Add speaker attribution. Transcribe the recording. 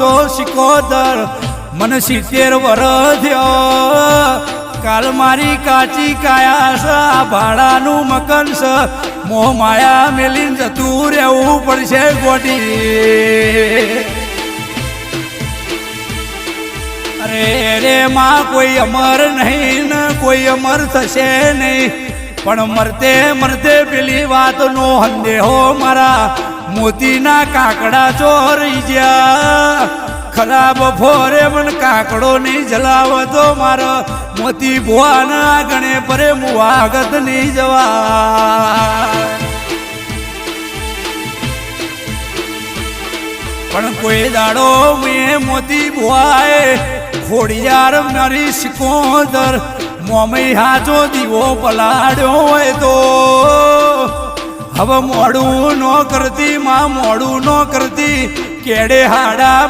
Speaker 1: છો સિકોદર મને સિત્તેર વર થયો. કાલ મારી કાચી કાયા છે ભાડાનું મકન છે. મોહ માયા મેલીન જતું રહેવું પડશે ગોટી અરે રે, માં, કોઈ અમર નહીં ને કોઈ અમર થશે નહીં. પણ મરતે મરતે પેલી વાતનો સંદેહો મારા મોતીના કાકડા ચોરી ગયા ખરાબ ફોરે પણ કાકડો નહીં જલાવતો મારો. મોતી ભુવાના ગણે પરે મુવાગત નહીં જવા. પણ કોઈ દાડો મેં મોતી ભુવાએ ખોડિયાર મારી સિકોદર મોમઈ હાજો દીવો પલાડ્યો હોય તો. હવે મોડું ન કરતી, માં મોડું ન કરતી, કેડે હાડા